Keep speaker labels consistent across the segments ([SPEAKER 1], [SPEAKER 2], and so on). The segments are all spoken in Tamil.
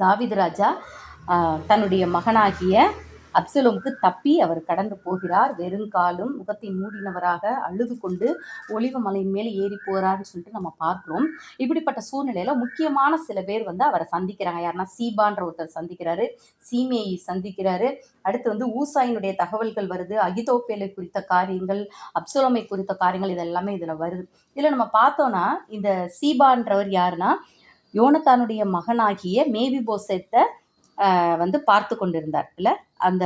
[SPEAKER 1] தாவீது ராஜா தன்னுடைய மகனாகிய அப்சலோமுக்கு தப்பி அவர் கடந்து போகிறார். வெறுங்காலும் முகத்தை மூடினவராக அழுது கொண்டு ஒளிவு மலையின் மேலே ஏறி போகிறார்னு சொல்லிட்டு நம்ம பார்க்குறோம். இப்படிப்பட்ட சூழ்நிலையில முக்கியமான சில பேர் வந்து அவரை சந்திக்கிறாங்க. யாருன்னா சீபான்ற ஒருத்தர் சந்திக்கிறாரு சீமேயை சந்திக்கிறாரு. அடுத்து வந்து ஊசாயினுடைய தகவல்கள் வருது அகிதோப்பேலை குறித்த காரியங்கள் அப்சலோமை குறித்த காரியங்கள் இதெல்லாமே இதில் இதுல வருது. இதுல நம்ம பார்த்தோம்னா இந்த சீபான்றவர் யாருன்னா யோனத்தானுடைய மகனாகிய மேபி போசேத்தை வந்து பார்த்து கொண்டிருந்தார். இல்லை? அந்த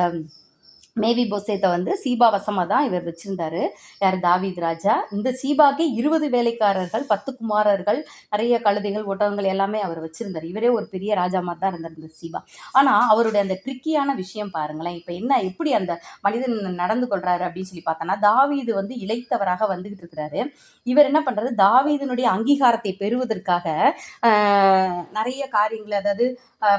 [SPEAKER 1] மேவி போசேத்தை வந்து சீபா வசமாக தான் இவர் வச்சிருந்தாரு. யார்? தாவீத் ராஜா. இந்த சீபாக்கு இருபது வேலைக்காரர்கள் பத்து குமாரர்கள் நிறைய கழுதைகள் ஒட்டகங்கள் எல்லாமே அவர் வச்சிருந்தார். இவரே ஒரு பெரிய ராஜா மாதிரி தான் இருந்தார் இந்த சீபா. ஆனால் அவருடைய அந்த ட்ரிக்கியான விஷயம் பாருங்களேன். இப்போ என்ன எப்படி அந்த மனிதன் நடந்து கொள்றாரு அப்படின்னு சொல்லி பார்த்தோன்னா தாவீது வந்து இளைத்தவராக வந்துகிட்டு இருக்கிறாரு. இவர் என்ன பண்ணுறது தாவீதினுடைய அங்கீகாரத்தை பெறுவதற்காக நிறைய காரியங்கள் அதாவது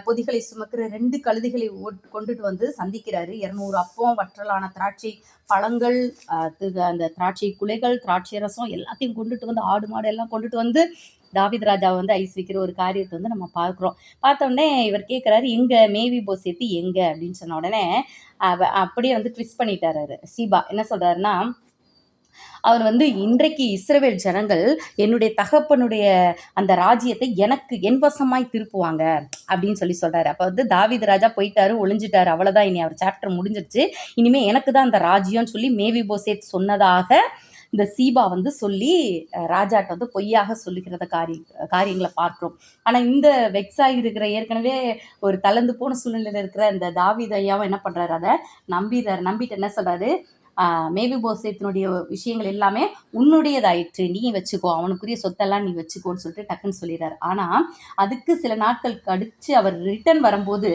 [SPEAKER 1] பொதிகளை சுமக்கிற ரெண்டு கழுதைகளை கொண்டுட்டு வந்து சந்திக்கிறாரு. இருநூறு அப்பம் வற்றலான திராட்சை பழங்கள் அந்த திராட்சை குலைகள் திராட்சை ரசம் எல்லாத்தையும் கொண்டுட்டு வந்து ஆடு மாடு எல்லாம் கொண்டுட்டு வந்து தாவித் ராஜா வந்து ஐஸ் வைக்கிற ஒரு காரியத்தை வந்து நம்ம பார்க்குறோம். பார்த்த உடனே இவர் கேட்குறாரு எங்கே மேவி போசேத்தி எங்கே? அப்படின்னு சொன்ன உடனே அவ- அப்படியே வந்து ட்விஸ்ட் பண்ணிட்டாரு சீபா என்ன சொல்கிறாருன்னா அவர் வந்து இன்றைக்கு இஸ்ரவேல் ஜனங்கள் என்னுடைய தகப்பனுடைய அந்த ராஜ்யத்தை எனக்கு என் வசமாய் திருப்புவாங்க அப்படின்னு சொல்லி சொல்றாரு. அப்போ வந்து தாவித ராஜா போயிட்டாரு ஒளிஞ்சிட்டாரு. அவ்வளோதான் இனி அவர் சாப்டர் முடிஞ்சிருச்சு. இனிமே எனக்கு தான் அந்த ராஜ்யம்னு சொல்லி மேவி போசேத் சொன்னதாக இந்த சீபா வந்து சொல்லி ராஜாட்ட வந்து பொய்யாக சொல்லுகிறத காரிய காரியங்களை பார்க்குறோம். ஆனா இந்த வெக்ஸாகி இருக்கிற ஏற்கனவே ஒரு தளர்ந்து போன சூழ்நிலையில இருக்கிற இந்த தாவிதையாவும் ஐயாவும் என்ன பண்றாரு அதை நம்பிடுறாரு நம்பிட்டு என்ன சொல்றாரு? மேபி போசேத்தினுடைய விஷயங்கள் எல்லாமே உன்னுடையதாயிற்று. நீ வச்சுக்கோ அவனுக்குரிய சொத்தெல்லாம் நீ வச்சுக்கோன்னு சொல்லிட்டு டக்குன்னு சொல்லிடுறாரு. ஆனால் அதுக்கு சில நாட்கள் கடித்து அவர் ரிட்டர்ன் வரும்போது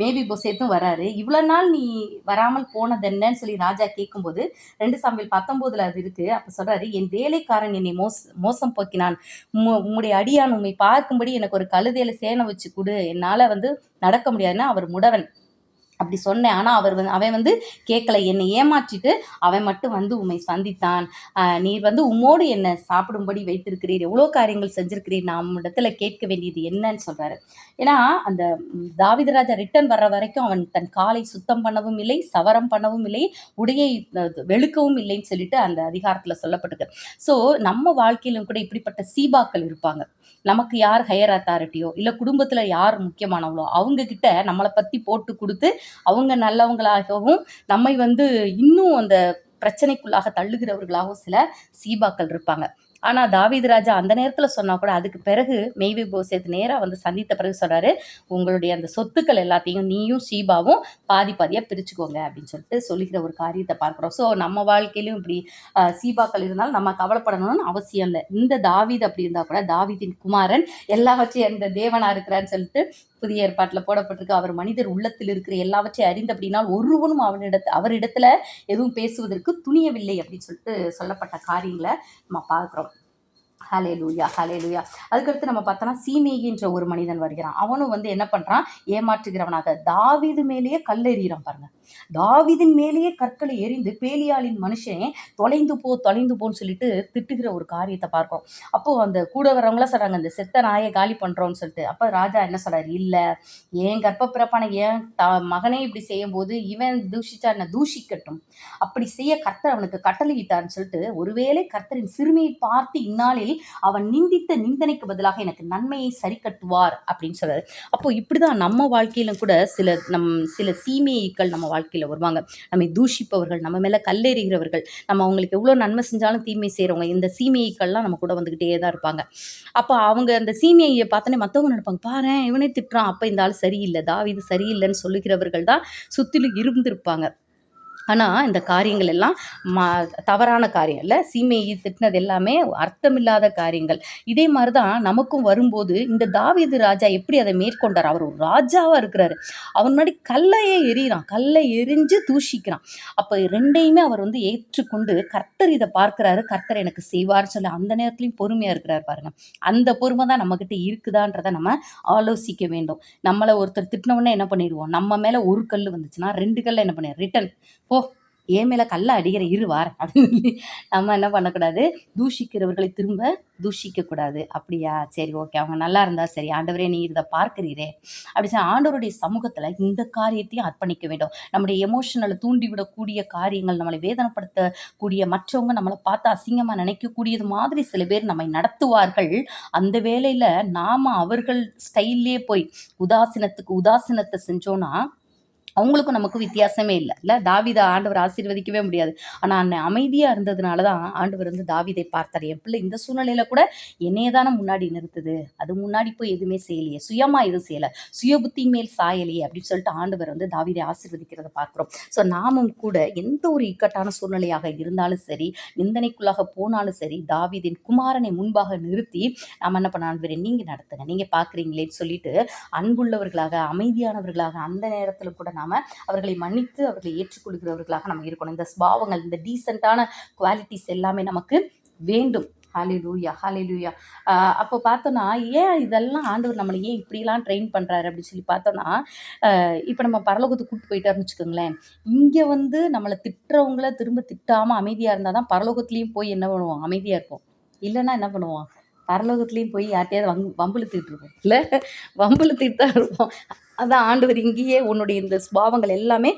[SPEAKER 1] மேபி போசேத்தும் வராரு. இவ்வளோ நாள் நீ வராமல் போனது என்னன்னு சொல்லி ராஜா கேட்கும்போது ரெண்டு சாம்பிள் பத்தொம்போதில் அது இருக்குது அப்போ சொல்கிறாரு என் வேலைக்காரன் என்னை மோச மோசம் போக்கினான். உம்முடைய அடியான் உண்மை பார்க்கும்படி எனக்கு ஒரு கழுதையில சேனை வச்சு கொடு. என்னால் வந்து நடக்க முடியாதுன்னா அவர் முடவன். அப்படி சொன்னேன். ஆனால் அவர் வந்து அவன் வந்து கேட்கல. என்னை ஏமாற்றிட்டு அவன் மட்டும் வந்து உம்மை சந்தித்தான். நீர் வந்து உம்மோடு என்னை சாப்பிடும்படி வைத்திருக்கிறீர். எவ்வளோ காரியங்கள் செஞ்சிருக்கிறீர். நான் இடத்துல கேட்க வேண்டியது என்னன்னு சொல்கிறாரு ஏன்னா அந்த தாவிதராஜா தாவீதுராஜா ரிட்டர்ன் வர்ற வரைக்கும் அவன் தன் காலை சுத்தம் பண்ணவும் இல்லை சவரம் பண்ணவும் இல்லை உடையை வெளுக்கவும் இல்லைன்னு சொல்லிட்டு அந்த அதிகாரத்தில் சொல்லப்பட்டிருக்கு. ஸோ நம்ம வாழ்க்கையிலும் கூட இப்படிப்பட்ட சீபாக்கள் இருப்பாங்க. நமக்கு யார் ஹையர் அத்தாரிட்டியோ இல்லை குடும்பத்தில் யார் முக்கியமானவங்களோ அவங்க கிட்ட நம்மளை பற்றி போட்டு கொடுத்து அவங்க நல்லவங்களாகவும் நம்மை வந்து இன்னும் அந்த பிரச்சனைக்குள்ளாக தள்ளுகிறவர்களாகவும் சில சீபாக்கள் இருப்பாங்க. ஆனால் தாவீது ராஜா அந்த நேரத்தில் சொன்னா கூட அதுக்கு பிறகு மெய்வி போசேத் நேராக வந்து சந்தித்த பிறகு சொல்றாரு உங்களுடைய அந்த சொத்துக்கள் எல்லாத்தையும் நீயும் சீபாவும் பாதி பாதியாக பிரிச்சுக்கோங்க அப்படின்னு சொல்லிட்டு சொல்லிக்கிற ஒரு காரியத்தை பார்க்குறோம். ஸோ நம்ம வாழ்க்கையிலும் இப்படி சீபாக்கள் இருந்தாலும் நம்ம கவலைப்படணும்னு அவசியம் இல்லை. இந்த தாவீது அப்படி இருந்தால் கூட தாவீதின் குமாரன் எல்லா வச்சு இந்த தேவனா இருக்கிறான்னு சொல்லிட்டு புதிய ஏற்பாட்டில் போடப்பட்டிருக்கு. அவர் மனிதர் உள்ளத்தில் இருக்கிற எல்லாவற்றையும் அறிந்த அப்படின்னா ஒருவனும் அவனிடத்து அவரிடத்துல எதுவும் பேசுவதற்கு துணியவில்லை அப்படின்னு சொல்லிட்டு சொல்லப்பட்ட காரியங்களை நம்ம பார்க்குறோம். ஹலே லூயா ஹலே லூயா அதுக்கடுத்து நம்ம பார்த்தோன்னா சீமேகின்ற ஒரு மனிதன் வருகிறான். அவனும் வந்து என்ன பண்ணுறான் ஏமாற்றுகிறவனாக. தாவீது மேலேயே கல் எறிகிறான் பாருங்க. தாவிதின் மேலேயே கற்களை எறிந்து பேலியாளின் மனுஷன் தொலைந்து போ தொலைந்து போன்னு சொல்லிட்டு திட்டுகிற ஒரு காரியத்தை பார்க்கிறோம். அப்போ அந்த கூட வரவங்களாம் சொல்றாங்க இந்த செத்த நாயை காலி பண்றோம்னு சொல்லிட்டு. அப்ப ராஜா என்ன சொல்றாரு? இல்ல ஏன் கர்ப்பப்பிறப்பான ஏன் த மகனே இப்படி செய்யும் போது இவன் தூஷிச்சா என்ன? தூஷிக்கட்டும். அப்படி செய்ய கர்த்தர் அவனுக்கு கட்டளையிட்டார்னு சொல்லிட்டு ஒருவேளை கர்த்தரின் சிறுமியை பார்த்து இந்நாளில் அவன் நிந்தித்த நிந்தனைக்கு பதிலாக எனக்கு நன்மையை சரி கட்டுவார் அப்படின்னு சொல்றாரு. அப்போ இப்படிதான் நம்ம வாழ்க்கையிலும் கூட சில நம் சில சீமைகள் நம்ம வாழ்க்கையில வருவாங்க. நம்மை தூஷிப்பவர்கள் நம்ம மேல கல்லெறிகிறவர்கள் நம்ம அவங்களுக்கு எவ்வளோ நன்மை செஞ்சாலும் தீமை செய்கிறவங்க இந்த சீமைகள்லாம் நம்ம கூட வந்துக்கிட்டே தான் இருப்பாங்க. அப்போ அவங்க அந்த சீமையை பார்த்தோன்னே மற்றவங்க நினைப்பாங்க பாரு இவனே திட்டுறான். அப்போ இந்த ஆள் சரியில்லை. தாவீது சரியில்லைன்னு சொல்லுகிறவர்கள் தான் சுற்றிலும் இருந்திருப்பாங்க. ஆனால் இந்த காரியங்கள் எல்லாம் மா தவறான காரியம் இல்லை சீமையை திட்டினது எல்லாமே அர்த்தமில்லாத காரியங்கள். இதே மாதிரி தான் நமக்கும் வரும்போது இந்த தாவீது ராஜா எப்படி அதை மேற்கொண்டார்? அவர் ஒரு ராஜாவாக இருக்கிறாரு. அவன் முன்னாடி கல்லையே எறிகிறான். கல்லை எரிஞ்சு தூஷிக்கிறான். அப்போ ரெண்டையுமே அவர் வந்து ஏற்றுக்கொண்டு கர்த்தர் இதை பார்க்குறாரு. கர்த்தர் எனக்கு செய்வார்னு சொல்லி அந்த நேரத்துலையும் பொறுமையாக இருக்கிறார் பாருங்க. அந்த பொறுமை தான் நம்மக்கிட்ட இருக்குதான்றதை நம்ம ஆலோசிக்க வேண்டும். நம்மளை ஒருத்தர் திட்டினவுடனே என்ன பண்ணிடுவோம்? நம்ம மேலே ஒரு கல் வந்துச்சுன்னா ரெண்டு கல்ல என்ன பண்ணிடுவோம்? ரிட்டன் என் மேலே கல்லை அடிக்கிற இருவார் அப்படின்னு சொல்லி நம்ம என்ன பண்ணக்கூடாது? தூஷிக்கிறவர்களை திரும்ப தூஷிக்கக்கூடாது. அப்படியா? சரி ஓகே. அவங்க நல்லா இருந்தால் சரி. ஆண்டவரே நீ இதை பார்க்கிறீரே. அப்படி சொல்லி ஆண்டவருடைய சமூகத்தில் இந்த காரியத்தையும் அர்ப்பணிக்க வேண்டும். நம்முடைய எமோஷனலை தூண்டிவிடக்கூடிய காரியங்கள் நம்மளை வேதனைப்படுத்தக்கூடிய மற்றவங்க நம்மளை பார்த்து அசிங்கமாக நினைக்கக்கூடியது மாதிரி சில பேர் நம்மை நடத்துவார்கள். அந்த வேலையில் நாம் அவர்கள் ஸ்டைல்லே போய் உதாசீனத்துக்கு உதாசீனத்தை செஞ்சோன்னா அவங்களுக்கும் நமக்கும் வித்தியாசமே இல்லை. இல்லை தாவிதை ஆண்டவர் ஆசீர்வதிக்கவே முடியாது. ஆனால் அன்னை அமைதியாக இருந்ததுனால தான் ஆண்டவர் வந்து தாவிதை பார்த்தார். என் பிள்ளை இந்த சூழ்நிலையில் கூட என்னையே தானே முன்னாடி நிறுத்துது. அது முன்னாடி போய் எதுவுமே செய்யலையே. சுயமாக எதுவும் செய்யலை. சுய புத்தி மேல் சாயலையே அப்படின்னு சொல்லிட்டு ஆண்டவர் வந்து தாவிதை ஆசீர்வதிக்கிறத பார்க்குறோம். ஸோ நாமும் கூட எந்த ஒரு இக்கட்டான சூழ்நிலையாக இருந்தாலும் சரி நிந்தனைக்குள்ளாக போனாலும் சரி தாவிதின் குமாரனை முன்பாக நிறுத்தி நாம் என்ன பண்ண ஆண்டவரே நீங்கள் நடத்துங்க. நீங்கள் பார்க்குறீங்களேன்னு சொல்லிட்டு அன்புள்ளவர்களாக அமைதியானவர்களாக அந்த நேரத்தில் கூட நாம் அவர்களை மன்னித்து அவர்களை ஏற்றுக்கொள்கிறவர்களாக நம்ம இருக்கணும். இந்த ஸ்பாவங்கள் இந்த டீசெண்டான குவாலிட்டிஸ் எல்லாமே நமக்கு வேண்டும். ஹாலி லூயா ஹாலி லூயா அப்போ பார்த்தோன்னா ஏன் இதெல்லாம் ஆண்டவர் நம்மளை ஏன் இப்படிலாம் ட்ரெயின் பண்ணுறாரு அப்படின்னு சொல்லி பார்த்தோன்னா இப்போ நம்ம பரலோகத்துக்கு கூப்பிட்டு போயிட்டாருன்னு வச்சுக்கோங்களேன். இங்கே வந்து நம்மளை திட்டுறவங்கள திரும்ப திட்டாமல் அமைதியாக இருந்தால் தான் பரலோகத்துலேயும் போய் என்ன பண்ணுவோம்? அமைதியாக இருப்போம். இல்லைன்னா என்ன பண்ணுவோம்? பரலோகத்துலேயும் போய் யார்ட்டையாவது வங் வம்பிழுத்துக்கிட்டு இருப்போம். இல்லை வம்பிழுத்துக்கிட்டு தான் இருப்போம். அதான் ஆண்டவர் இங்கேயே உன்னுடைய இந்த ஸ்பாவங்கள் எல்லாமே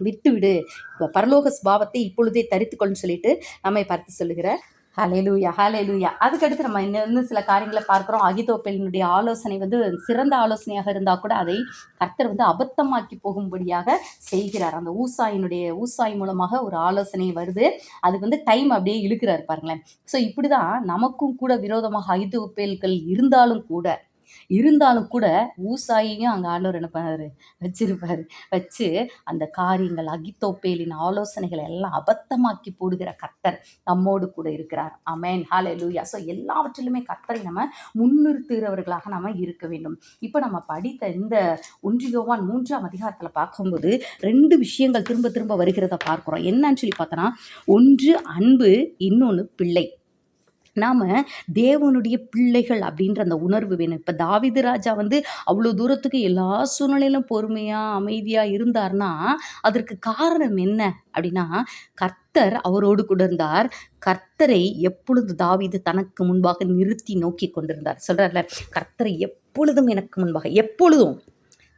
[SPEAKER 1] விட்டுவிடு. இப்போ பரலோக ஸ்பாவத்தை இப்பொழுதே தரித்துக்கொள்னு சொல்லிட்டு நம்மை பார்த்து சொல்லுகிற. ஹalleluya ஹalleluya. அதுக்கடுத்து நம்ம இன்னும் இன்னும் சில காரியங்களை பார்க்குறோம். அகிதோப்பேலினுடைய ஆலோசனை வந்து சிறந்த ஆலோசனையாக இருந்தால் கூட அதை கர்த்தர் வந்து அபத்தமாக்கி போகும்படியாக செய்கிறார். அந்த ஊசாயினுடைய ஊசாய் மூலமாக ஒரு ஆலோசனை வருது. அதுக்கு வந்து டைம் அப்படியே இழுக்கிறார் பாருங்களேன். ஸோ இப்படி தான் நமக்கும் கூட விரோதமாக அகிதோப்பேல்கள் இருந்தாலும் கூட இருந்தாலும் கூட ஊசாயையும் அங்கே ஆண்டவர் என்ன பண்ணார்? வச்சிருப்பார். வச்சு அந்த காரியங்கள் அகித்தோப்பேலின் ஆலோசனைகளை எல்லாம் அபத்தமாக்கி போடுகிற கர்த்தர் நம்மோடு கூட இருக்கிறார். அமேன் ஹாலே லூயா ஸோ எல்லாவற்றிலுமே கர்த்தரை நம்ம முன்னிறுத்துகிறவர்களாக நம்ம இருக்க வேண்டும். இப்போ நம்ம படித்த இந்த ஒன்றியோவான் மூன்றாம் அதிகாரத்தில் பார்க்கும்போது ரெண்டு விஷயங்கள் திரும்ப திரும்ப வருகிறத பார்க்குறோம். என்னன்னு சொல்லி பார்த்தோன்னா ஒன்று அன்பு இன்னொன்று பிள்ளை. நாம் தேவனுடைய பிள்ளைகள் அப்படின்ற அந்த உணர்வு வேணும். இப்போ தாவிது ராஜா வந்து அவ்வளோ தூரத்துக்கு எல்லா சூழ்நிலையிலும் பொறுமையாக அமைதியாக இருந்தார்னா அதற்கு காரணம் என்ன அப்படின்னா கர்த்தர் அவரோடு கூட இருந்தார். கர்த்தரை எப்பொழுது தாவிது தனக்கு முன்பாக நிறுத்தி நோக்கி கொண்டிருந்தார்? சொல்கிறார்ல கர்த்தரை எப்பொழுதும் எனக்கு முன்பாக எப்பொழுதும்.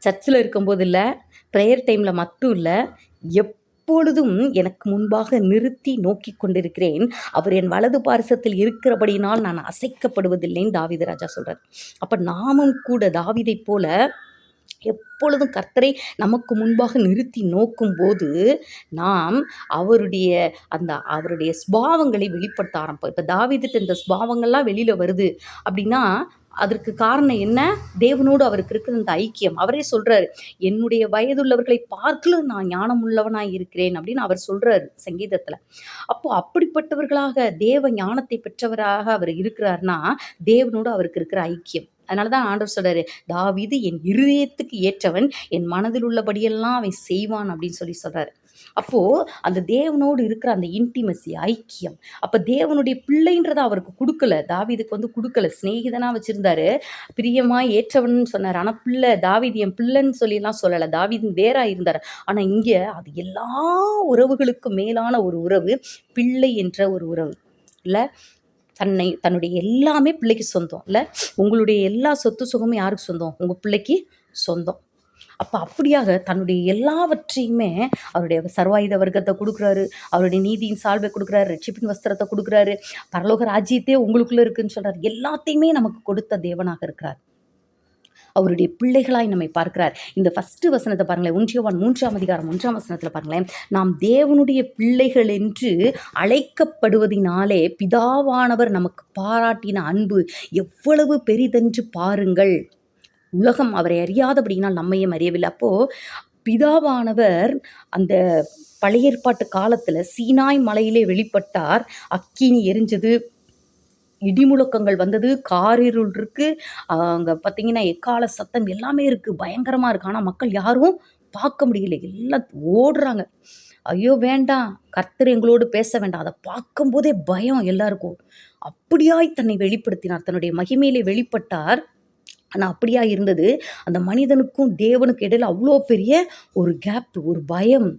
[SPEAKER 1] சர்ச்சில் இருக்கும்போது இல்லை ப்ரேயர் டைமில் மட்டும் இல்லை எப் எப்பொழுதும் எனக்கு முன்பாக நிறுத்தி நோக்கி கொண்டிருக்கிறேன். அவர் என் வலது பாரசத்தில் இருக்கிறபடினால் நான் அசைக்கப்படுவதில்லைன்னு தாவித ராஜா சொல்கிறார் அப்போ நாமும் கூட தாவிதை போல எப்பொழுதும் கர்த்தரை நமக்கு முன்பாக நிறுத்தி நோக்கும் போது நாம் அவருடைய அந்த அவருடைய ஸ்பாவங்களை வெளிப்படுத்த ஆரம்பிப்போம். இப்போ தாவிதிட்ட இந்த ஸ்பாவங்கள்லாம் வெளியில் வருது அப்படின்னா அதற்கு காரணம் என்ன? தேவனோடு அவருக்கு இருக்கிற அந்த ஐக்கியம். அவரே சொல்றாரு என்னுடைய வயதுள்ளவர்களை பார்க்கலும் நான் ஞானம் உள்ளவனாய் இருக்கிறேன் அப்படின்னு அவர் சொல்றாரு சங்கீதத்துல. அப்போ அப்படிப்பட்டவர்களாக தேவ ஞானத்தை பெற்றவராக அவர் இருக்கிறார்னா தேவனோடு அவருக்கு இருக்கிற ஐக்கியம். அதனால தான் ஆண்டவர் சொல்றாரு தாவிது என் இருதயத்துக்கு ஏற்றவன் என் மனதில் உள்ளபடியெல்லாம் அவன் செய்வான் அப்படின்னு சொல்லி சொல்றாரு. அப்போது அந்த தேவனோடு இருக்கிற அந்த இன்டிமசி ஐக்கியம். அப்போ தேவனுடைய பிள்ளைன்றதை அவருக்கு கொடுக்கல. தாவீதுக்கு வந்து கொடுக்கல. சிநேகிதனாக வச்சுருந்தாரு. பிரியமா ஏற்றவன் சொன்னார். ஆனால் பிள்ளை தாவீது என் பிள்ளைன்னு சொல்லிலாம் சொல்லலை. தாவீது வேறாக இருந்தார். ஆனால் இங்கே அது எல்லா உறவுகளுக்கும் மேலான ஒரு உறவு பிள்ளை என்ற ஒரு உறவு. இல்லை? தன்னை தன்னுடைய எல்லாமே பிள்ளைக்கு சொந்தம். இல்லை? உங்களுடைய எல்லா சொத்து சுகமும் யாருக்கு சொந்தம்? உங்கள் பிள்ளைக்கு சொந்தம். அப்போ அப்படியாக தன்னுடைய எல்லாவற்றையுமே அவருடைய சர்வாயுத வர்க்கத்தை கொடுக்குறாரு. அவருடைய நீதியின் சால்வை கொடுக்குறாரு. ரட்சிப்பின் வஸ்திரத்தை கொடுக்குறாரு. பரலோக ராஜ்யத்தே உங்களுக்குள்ளே இருக்குன்னு சொல்கிறார் எல்லாத்தையுமே நமக்கு கொடுத்த தேவனாக இருக்கிறார். அவருடைய பிள்ளைகளாய் நம்மை பார்க்கிறார். இந்த ஃபஸ்ட்டு வசனத்தை பாருங்களேன். ஒன்றியவான் மூன்றாம் அதிகாரம் ஒன்றாம் வசனத்தில் பாருங்களேன். நாம் தேவனுடைய பிள்ளைகள் என்று அழைக்கப்படுவதினாலே பிதாவானவர் நமக்கு பாராட்டின அன்பு எவ்வளவு பெரிதென்று பாருங்கள். உலகம் அவரை அறியாதபடினால் நம்மையும் அறியவில்லை. அப்போது பிதாவானவர் அந்த பழைய ஏற்பாட்டு காலத்தில் சீனாய் மலையிலே வெளிப்பட்டார். அக்கினி எரிஞ்சது இடிமுழக்கங்கள் வந்தது காரிருள் இருக்குது அங்கே பார்த்தீங்கன்னா எக்கால சத்தம் எல்லாமே இருக்குது பயங்கரமாக இருக்குது ஆனால் மக்கள் யாரும் பார்க்க முடியல. எல்லாம் ஓடுறாங்க. ஐயோ வேண்டாம். கர்த்தர் எங்களோடு பேச வேண்டாம். அதை பார்க்கும்போதே பயம் எல்லாருக்கும். அப்படியாய் தன்னை வெளிப்படுத்தினார். தன்னுடைய மகிமையிலே வெளிப்பட்டார். ஆனால் அப்படியா இருந்தது. அந்த மனிதனுக்கும் தேவனுக்கு இடையில் அவ்வளோ பெரிய ஒரு கேப் ஒரு பயம்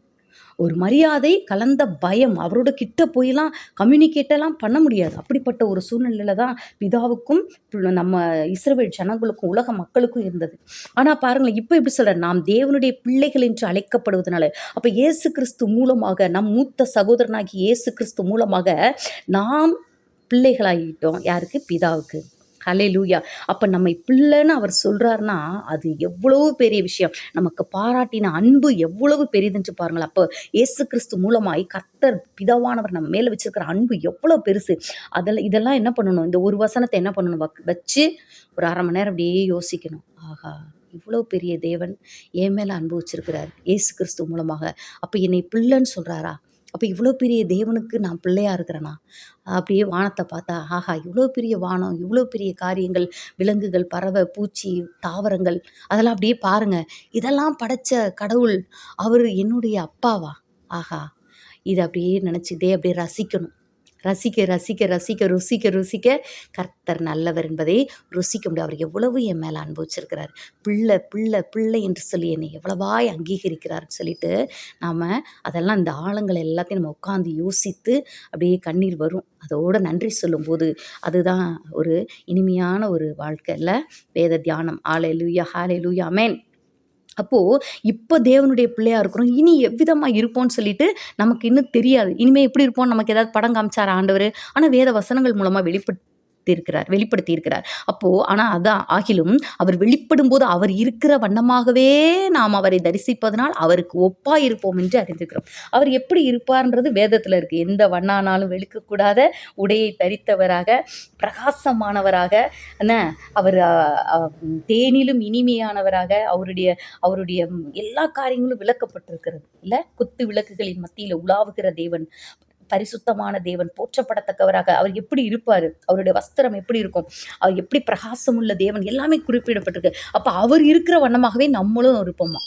[SPEAKER 1] ஒரு மரியாதை கலந்த பயம். அவரோட கிட்ட போயெல்லாம் கம்யூனிகேட்டெல்லாம் பண்ண முடியாது. அப்படிப்பட்ட ஒரு சூழ்நிலையில தான் பிதாவுக்கும் நம்ம இஸ்ரவேல் ஜனங்களுக்கும் உலக மக்களுக்கும் இருந்தது. ஆனால் பாருங்களேன் இப்போ எப்படி சொல்ற நாம் தேவனுடைய பிள்ளைகள் என்று அழைக்கப்படுவதனால அப்போ இயேசு கிறிஸ்து மூலமாக நம் மூத்த சகோதரனாகி இயேசு கிறிஸ்து மூலமாக நாம் பிள்ளைகளாகிட்டோம் யாருக்கு? பிதாவுக்கு. ஹலே லூயா அப்போ நம்மை பிள்ளைன்னு அவர் சொல்கிறாருன்னா அது எவ்வளவு பெரிய விஷயம். நமக்கு பாராட்டின அன்பு எவ்வளவு பெரிதுன்னு பாருங்களேன். அப்போ இயேசு கிறிஸ்து மூலமாய் கர்த்தர் பிதாவானவர் நம்ம மேலே வச்சிருக்கிற அன்பு எவ்வளோ பெருசு. அதெல்லாம் இதெல்லாம் என்ன பண்ணணும்? இந்த ஒரு வசனத்தை என்ன பண்ணணும்? வச்சு ஒரு அரை மணி நேரம் அப்படியே யோசிக்கணும். ஆஹா இவ்வளோ பெரிய தேவன் என் மேலே அன்பு வச்சிருக்கிறார் இயேசு கிறிஸ்து மூலமாக. அப்போ என்னை பிள்ளைன்னு சொல்கிறாரா அப்போ இவ்வளோ பெரிய தேவனுக்கு நான் பிள்ளையாக இருக்கிறேனா? அப்படியே வானத்தை பார்த்தா ஆஹா இவ்வளோ பெரிய வானம் இவ்வளோ பெரிய காரியங்கள் விலங்குகள் பறவை பூச்சி தாவரங்கள் அதெல்லாம் அப்படியே பாருங்க. இதெல்லாம் படைச்ச கடவுள் அவர் என்னுடைய அப்பாவா? ஆஹா இதை அப்படியே நினச்சிக்கிட்டே அப்படியே ரசிக்கணும். ரசிக்க ரசிக்க ரசிக்க ருசிக்க ருசிக்க கர்த்தர் நல்லவர் என்பதை ருசிக்க முடியும். அவர் எவ்வளவு என் மேலே அனுபவிச்சிருக்கிறார் பிள்ளை பிள்ளை பிள்ளை என்று சொல்லி என்னை எவ்வளவாய் அங்கீகரிக்கிறார்னு சொல்லிட்டு நாம் அதெல்லாம் இந்த ஆழங்கள் எல்லாத்தையும் நம்ம உட்காந்து யோசித்து அப்படியே கண்ணீர் வரும். அதோட நன்றி சொல்லும்போது அதுதான் ஒரு இனிமையான ஒரு வாழ்க்கையில் வேத தியானம். ஆலை லூயா ஹாலே லூயா மேன் அப்போது இப்போ தேவனுடைய பிள்ளையாக இருக்கிறோம் இனி எவ்விதமாக இருப்போம்னு சொல்லிட்டு நமக்கு இன்னும் தெரியாது. இனிமேல் எப்படி இருப்போம் நமக்கு ஏதாவது படம் காமிச்சார் ஆண்டவர்? ஆனால் வேத வசனங்கள் மூலமாக வெளிப்பட்டு இருக்கிறார் வெளிப்படுத்தியிருக்கிறார். அப்போது அப்போ அதான் ஆகிலும் அவர் வெளிப்படும் போது அவர் இருக்கிற வண்ணமாகவே நாம் அவரை தரிசிப்பதனால் அவருக்கு ஒப்பா இருப்போம் என்று அறிந்திருக்கிறோம். அவர் எப்படி இருப்பார்ன்றது வேதத்தில் இருக்கு. எந்த வண்ணானாலும் வெளுக்கக்கூடாத உடையை தரித்தவராக பிரகாசமானவராக என்ன அவர் தேனிலும் இனிமையானவராக அவருடைய அவருடைய எல்லா காரியங்களும் விளக்கப்பட்டிருக்கிறது. இல்லை குத்து விளக்குகளின் மத்தியில் உலாவுகிற தேவன். பரிசுத்தமான தேவன் போற்றப்படத்தக்கவராக அவர் எப்படி இருப்பார்? அவருடைய வஸ்திரம் எப்படி இருக்கும்? அவர் எப்படி பிரகாசமுள்ள தேவன்? எல்லாமே குறிப்பிடப்பட்டிருக்கு. அப்போ அவர் இருக்கிற வண்ணமாகவே நம்மளும் இருப்போமா?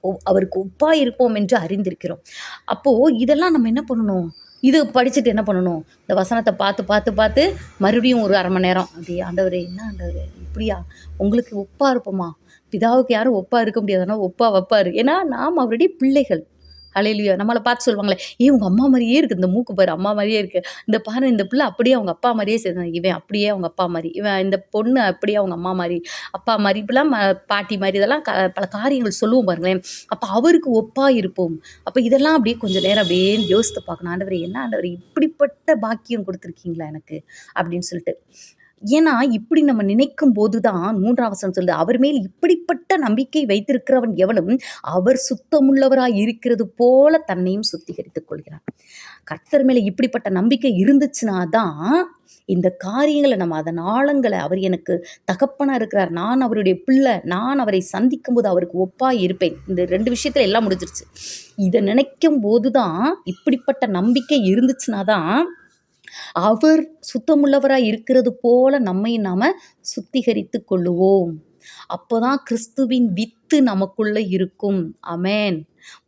[SPEAKER 1] ஒ- அவருக்கு ஒப்பா இருப்போம் என்று அறிந்திருக்கிறோம். அப்போ இதெல்லாம் நம்ம என்ன பண்ணணும்? இது படிச்சுட்டு என்ன பண்ணணும்? இந்த வசனத்தை பார்த்து பார்த்து பார்த்து மறுபடியும் ஒரு அரை மணி நேரம் அப்படியே ஆண்டவர் என்ன ஆண்டவர்? இப்படியா? உங்களுக்கு ஒப்பா இருப்போமா? பிதாவுக்கு யாரும் ஒப்பா இருக்க முடியாதுன்னா ஒப்பா வைப்பாரு. ஏன்னா நாம் அவருடைய பிள்ளைகள். அலையிலையோ நம்மளை பார்த்து சொல்லுவாங்களே ஏ உங்க அம்மா மாதிரியே இருக்கு இந்த மூக்கு பாரு அம்மா மாதிரியே இருக்கு. இந்த பாரு இந்த பிள்ளை அப்படியே அவங்க அப்பா மாதிரியே சேர்ந்தாங்க இவன் அப்படியே அவங்க அப்பா மாதிரி இவன் இந்த பொண்ணு அப்படியே அவங்க அம்மா மாதிரி அப்பா மாதிரி இப்படிலாம் பாட்டி மாதிரி இதெல்லாம் க பல காரியங்கள் சொல்லுவோம் பாருங்களேன். அப்போ அவருக்கு ஒப்பா இருப்போம். அப்போ இதெல்லாம் அப்படியே கொஞ்சம் நேரம் அப்படியே யோசித்து பார்க்கணும். ஆண்டவர் என்ன ஆண்டவர் இப்படிப்பட்ட பாக்கியம் கொடுத்துருக்கீங்களா எனக்கு? அப்படின்னு சொல்லிட்டு. ஏன்னா இப்படி நம்ம நினைக்கும் போதுதான் மூன்றாம் வசனம் சொல்லுது அவர் மேல் இப்படிப்பட்ட நம்பிக்கை வைத்திருக்கிறவன் எவனும் அவர் சுத்தமுள்ளவராய் இருக்கிறது போல தன்னையும் சுத்திகரித்துக் கொள்கிறான். கர்த்தர் மேலே இப்படிப்பட்ட நம்பிக்கை இருந்துச்சுன்னா தான் இந்த காரியங்களை நம்ம அதன் ஆழங்களை அவர் எனக்கு தகப்பனாக இருக்கிறார் நான் அவருடைய பிள்ளை நான் அவரை சந்திக்கும் போது அவருக்கு ஒப்பாக இருப்பேன். இந்த ரெண்டு விஷயத்துல எல்லாம் முடிஞ்சிருச்சு. இதை நினைக்கும் போது தான் இப்படிப்பட்ட நம்பிக்கை இருந்துச்சுன்னா தான் அவர் சுத்தமுள்ளவராக இருக்கிறது போல நம்மை நாம் சுத்திகரித்து கொள்ளுவோம். அப்போதான் கிறிஸ்துவின் வித்து நமக்குள்ள இருக்கும். அமேன்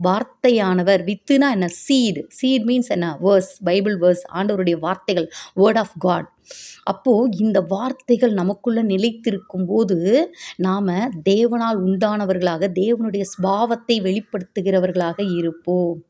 [SPEAKER 1] வார்த்தையானவர். வித்துனா என்ன? சீடு சீட் மீன்ஸ் என்ன? வேர்ஸ் பைபிள் வேர்ஸ் ஆண்டவருடைய வார்த்தைகள். வேர்ட் ஆஃப் காட் அப்போ இந்த வார்த்தைகள் நமக்குள்ள நிலைத்திருக்கும் போது நாம தேவனால் உண்டானவர்களாக தேவனுடைய ஸ்பாவத்தை வெளிப்படுத்துகிறவர்களாக இருப்போம்.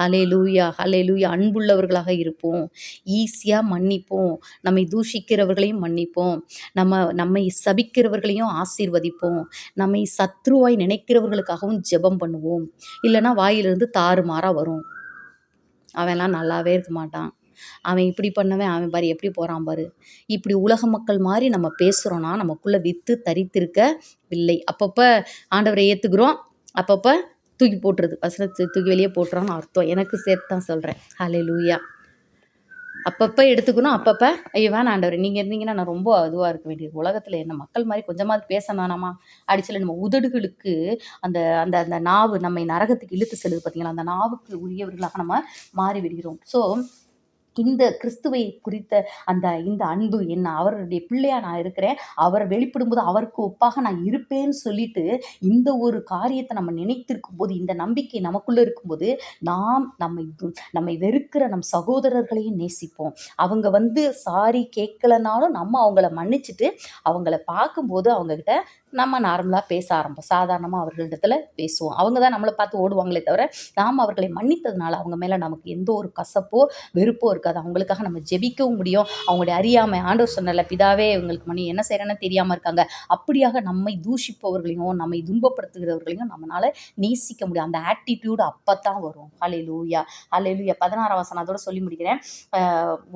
[SPEAKER 1] ஹலே லூயா ஹலே லூயா அன்புள்ளவர்களாக இருப்போம். ஈஸியாக மன்னிப்போம். நம்மை தூஷிக்கிறவர்களையும் மன்னிப்போம். நம்ம நம்மை சபிக்கிறவர்களையும் ஆசீர்வதிப்போம். நம்மை சத்ருவாய் நினைக்கிறவர்களுக்காகவும் ஜெபம் பண்ணுவோம். இல்லைன்னா வாயிலிருந்து தாறுமாறாக வரும். அவன்லாம் நல்லாவே இருக்க மாட்டான். அவன் இப்படி பண்ணவன் அவன் பாரு எப்படி போகிறான் பாரு. இப்படி உலக மக்கள் மாதிரி நம்ம பேசுகிறோன்னா நமக்குள்ளே வித்து தரித்திருக்கவில்லை. அப்பப்போ ஆண்டவரை ஏற்றுக்கிறோம் அப்பப்போ தூக்கி போட்டுருது. வசனத்தை தூக்கி வெளியே போட்டுறான்னு அர்த்தம். எனக்கு சேர்த்து தான் சொல்கிறேன் ஹலே லூயா அப்பப்போ எடுத்துக்கணும். அப்பப்போ ஐயோ வேணாம் ஆண்டவர். நீங்கள் இருந்தீங்கன்னா நான் ரொம்ப இதுவாக இருக்க வேண்டியது. உலகத்தில் என்ன மக்கள் மாதிரி கொஞ்சமாவது பேச வேணாமா? அடிச்சல நம்ம உதடுகளுக்கு அந்த அந்த அந்த நாவு நம்மை நரகத்துக்கு இழுத்து செல்லுது பார்த்தீங்களா அந்த நாவுக்கு உரியவர்களாக நம்ம மாறி விடுகிறோம் ஸோ இந்த கிறிஸ்துவை குறித்த அந்த இந்த அன்பு என்ன அவருடைய பிள்ளையா நான் இருக்கிறேன் அவர் வெளிப்படும்போது அவருக்கு ஒப்பாக நான் இருப்பேன்னு சொல்லிட்டு இந்த ஒரு காரியத்தை நம்ம நினைத்திருக்கும் போது இந்த நம்பிக்கை நமக்குள்ள இருக்கும்போது நாம் நம்மை நம்மை வெறுக்கிற நம் சகோதரர்களையும் நேசிப்போம். அவங்க வந்து சாரி கேட்கலனாலும் நம்ம அவங்கள மன்னிச்சுட்டு அவங்கள பார்க்கும்போது அவங்க கிட்ட நம்ம நார்மலாக பேச ஆரம்பம் சாதாரணமாக அவர்களிடத்துல பேசுவோம். அவங்க தான் நம்மளை பார்த்து ஓடுவாங்களே தவிர நாம் அவர்களை மன்னித்ததுனால அவங்க மேலே நமக்கு எந்த ஒரு கசப்போ வெறுப்போ இருக்காது. அவங்களுக்காக நம்ம ஜெபிக்கவும் முடியும். அவங்களுடைய அறியாமை ஆண்டவர் சொன்னல பிதாவே இவங்களுக்கு மணி என்ன செய்கிறேன்னு தெரியாமல் இருக்காங்க. அப்படியாக நம்மை தூஷிப்பவர்களையும் நம்மை துன்பப்படுத்துகிறவர்களையும் நம்மளால் நேசிக்க முடியும். அந்த ஆட்டிடியூடு அப்போ தான் வரும். ஹலே லூயா ஹலே லூயா பதினாறாம் வசனம் அதோட சொல்லி முடிக்கிறேன்.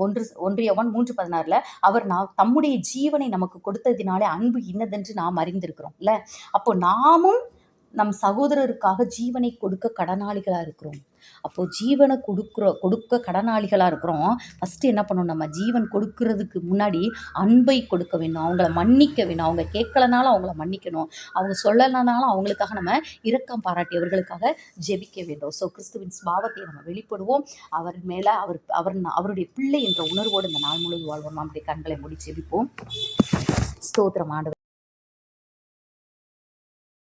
[SPEAKER 1] ஒன்று ஒன்று ஒன்றியவன் மூன்று பதினாறில் அவர் நான் தம்முடைய ஜீவனை நமக்கு கொடுத்ததினாலே அன்பு இன்னதென்று நாம் அறிந்து இல்லை அப்போ நாமும் நம் சகோதரருக்காக ஜீவனை கொடுக்க கடனாளிகளாக இருக்கிறோம். அப்போ ஜீவனை கொடுக்குற கொடுக்க கடனாளிகளாக இருக்கிறோம். ஃபஸ்ட்டு என்ன பண்ணணும்? நம்ம ஜீவன் கொடுக்கறதுக்கு முன்னாடி அன்பை கொடுக்க வேணும் அவங்கள மன்னிக்க வேணும் அவங்க கேட்கலனாலும் அவங்கள மன்னிக்கணும். அவங்க சொல்லலைனாலும் அவங்களுக்காக நம்ம இரக்கம் பாராட்டியவர்களுக்காக ஜெபிக்க வேண்டும். ஸோ கிறிஸ்துவின் ஸ்பாவத்தை நம்ம வெளிப்படுவோம். அவர் மேலே அவர் அவர் அவருடைய பிள்ளை என்ற உணர்வோடு இந்த நாள் முழுவதும் வாழ்வோம். நம்முடைய கண்களை மூடி ஜெபிப்போம். ஸ்தோத்திரம் ஆண்டு